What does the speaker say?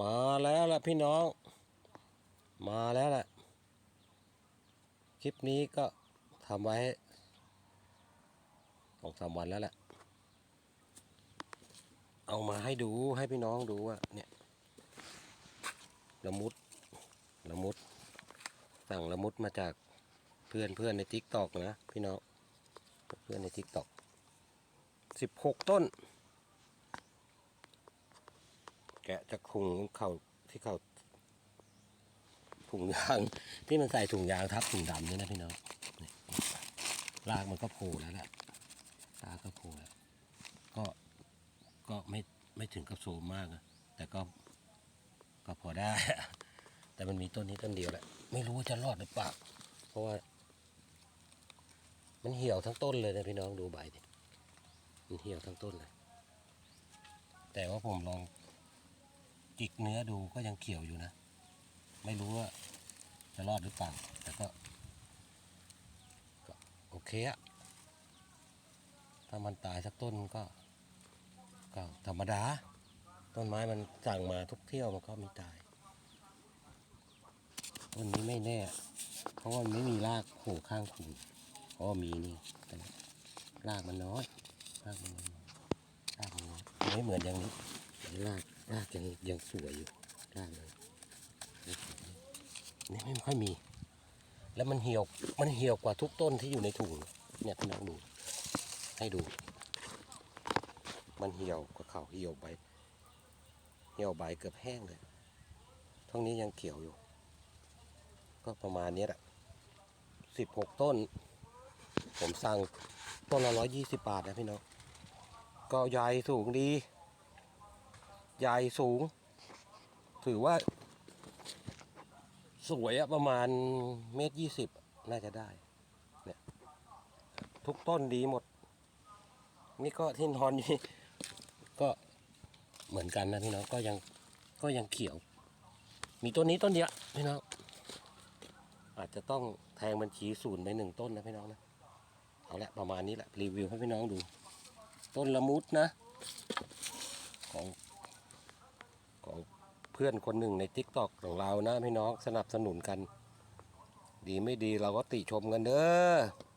มาแล้วล่ะพี่น้อง มาแล้วแหละคลิปนี้ก็ทำไว้สองสามวันแล้วแหละ เอามาให้ดูให้พี่น้องดูว่าเนี่ยละมุดละมุด สั่งละมุดมาจากเพื่อนเพื่อนในทิกตอกนะ พี่น้อง เพื่อนในทิกตอกสิบหกต้น แกะจากถุงเขาที่เขาถุงยางที่มันใส่ถุงยางทับถุงดำเนี่ยนะพี่น้องรากมันก็โผล่แล้วแหละรากก็โผล่แล้วก็ก็ไม่ไม่ถึงกับโซมมากนะแต่ก็ก็พอได้ แต่มันมีต้นนี้ต้นเดียวแหละ ไม่รู้ว่าจะรอดหรือเปล่าเพราะว่า มันเหี่ยวทั้งต้นเลยนะพี่น้องดูใบดิมันเหี่ยวทั้งต้นเลย แต่ว่าผมลอง จิกเนื้อดูก็ยังเขียวอยู่นะ ไม่รู้ว่าจะรอดหรือเปล่า แต่ก็ก็โอเคอะถ้ามันตายสักต้นก็ก็ธรรมดา ต้นไม้มันสั่งมาทุกเที่ยวมันก็มีตาย ต้นนี้ไม่แน่ เพราะว่ามันไม่มีรากโผล่ข้างขุนเพราะมีนี่แต่รากมันน้อยรากมันน้อยรากมันน้อยไม่เหมือนอย่างนี้ราก รากยังยังสวยอยู่รากเลยนี่ไม่ค่อยมี แล้วมันเหี่ยวมันเหี่ยวกว่าทุกต้นที่อยู่ในถุงเนี่ยพี่น้องดูให้ดู มันเหี่ยวกว่าเขาเหี่ยวใบเหี่ยวใบเกือบแห้งเลยทั้งนี้ยังเขียวอยู่ ก็ประมาณนี้แหละสิบหกต้น ผมสั่งต้นละร้อยยี่สิบบาทนะพี่น้องก็ใหญ่สูงดี ใหญ่สูง ถือว่า สวยอะประมาณเมตรยี่สิบน่าจะได้เนี่ยทุกต้นดีหมด นี่ก็ที่นอนอยู่นี่ก็เหมือนกันนะพี่น้องก็ยังก็ยังเขียว มีต้นนี้ต้นเดียวพี่น้องอาจจะต้องแทงบัญชีศูนย์ไปหนึ่งต้นนะพี่น้องนะเอาละประมาณนี้แหละรีวิวให้พี่น้องดู ต้นละมุดนะ ของ พื่อนคนหนึ่งในทิกตอกของเรานะพี่น้องสนับสนุนกัน ดีไม่ดีเราก็ติชมกันเด้อ